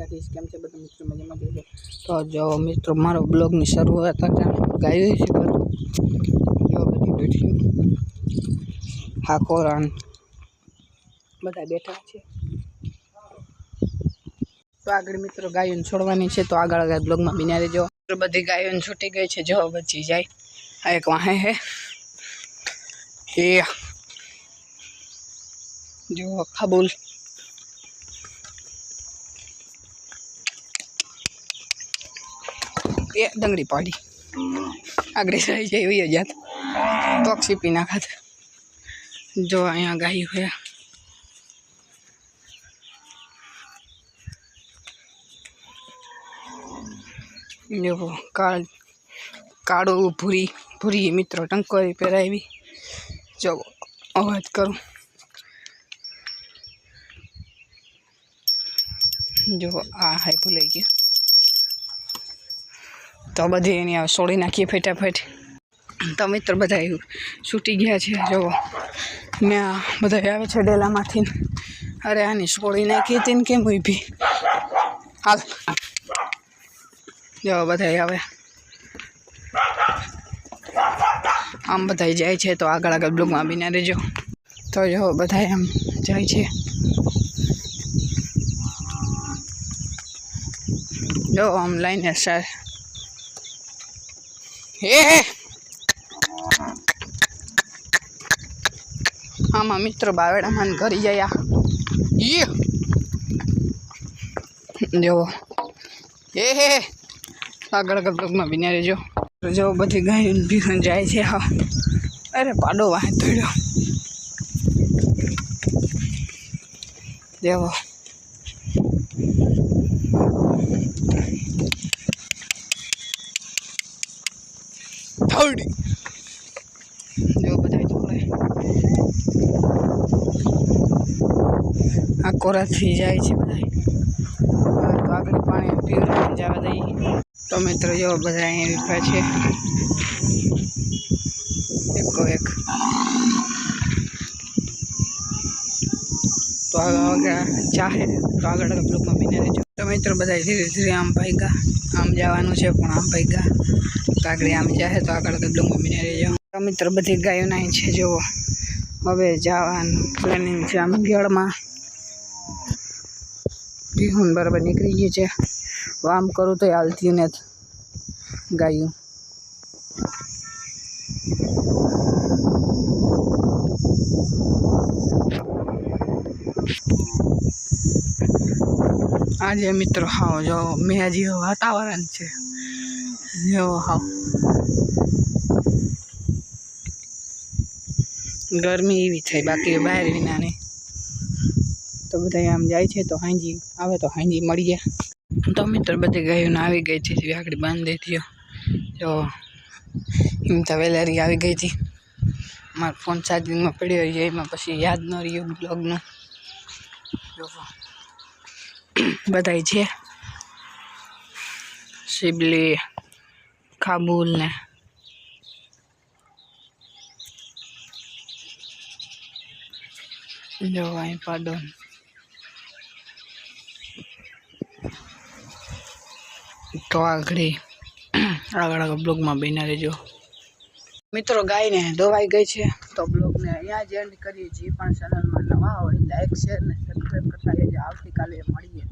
દ્વારકાધીશ કેમ છે બધા મિત્રો? મજામાં જોજો તો જો મિત્રો, મારો બ્લોગની શરૂઆત ગાયું છે કરું જો બધી બેઠી હા. કોરાન. બધા બેઠા છે. તો આગળ મિત્રો ગાયોને છોડવાની છે, તો આગળ આગળ બ્લોગમાં બિના રહેજો તો બધી ગાયોને છૂટી ગઈ છે, જો બચી જાય. આ એક વાહે હે. હે. જો કબૂલ એ ડંગળી પાડી. આગળ રહી જાય એવી જાત. તોક સીપી નાખાત. જો અહીંયા ગાયું હોય. જો કાળ કાળું ભૂરી ભૂરી મિત્રો ટંકોરી પહેરાવી. જો અવાજ કરું. જો આ હાય ભૂલાઈ ગયું. તો બધી એની સોળી નાખીએ ફેટાફેટ. તો મિત્ર બધા એવું છૂટી ગયા છે, જુઓ. ને બધા આવે છે ડેલામાંથી. અરે આની સોળી નાખી હતી ને કેમ ઊભી? હાલ. જો બધા આવે. આમ બધા જાય છે, તો આગળ આગળ બ્લોગમાં બિના રહેજો. તો જો બધા આમ જાય છે. જો આમ લઈને સર હે આમાં મિત્રો બાવેડામાં ઘરી આ ઈ. જો હે હે આગળ કગમાં બિના રહેજો. જો બધી ગાય ભીખણ જાય છે, હા. અરે, પાડો વાહ ધોડ્યો દેવો થોડી જો બધા જોડે આ કોરાથી જાય છે બધા હા, તો આગળ પાણી પીવડાવીને જવા દઈએ તો મિત્રો જો બધા અહીંયા ઊભા છે. એકો એક. તો આગળ ચાહે તો આગળ આગળ બ્લોકમાં બિને રહેજો. તો મિત્રો બધા ધીરે ધીરે આમ ભાગ્યા. આમ જવાનું છે પણ આમ ભાગ્યા. આગળ આમ જાય તો આગળ ગદલું મમ્મીને રહી જાઉં. તો મિત્રો બધી ગાયો નાઈ છે, જુઓ. હવે જવાનું પ્લાનિંગ છે આમ ગેળમાં બિહુન બરાબર નીકળી ગયું છે. આમ કરું તો હાલતી ને ગાયું. આજે મિત્રો હાવ જો મેં હજી વાતાવરણ છે, જો હાવ. ગરમી એવી થઈ, બાકી બહાર વિના નહીં. તો બધા આમ જાય છે, તો હાંજી આવે તો હાંજી મળી જાય. તો મિત્ર બધી ગાયોને આવી ગઈ હતી આગળ બાંધી દીધી જો એમ તો વેલેરી આવી ગઈ હતી મારો ફોન ચાર્જિંગમાં પડ્યો એમાં પછી યાદ ન રહ્યું બ્લોગનું. જો બધાય છે. શિબલી કાબુલ ને. જો અહીં પાડો. તો આગળ આગળ આગળ બ્લોગમાં બન્યા રહેજો. મિત્રો, ગાયને ધોવાઈ ગઈ છે. તો બ્લોગને અહીંયા જ એન્ડ કરીએ જે પણ ચેનલમાં નવા હોય લાઈક શેર ને સબસ્ક્રાઈબ કરતા આવતીકાલે મળીએ.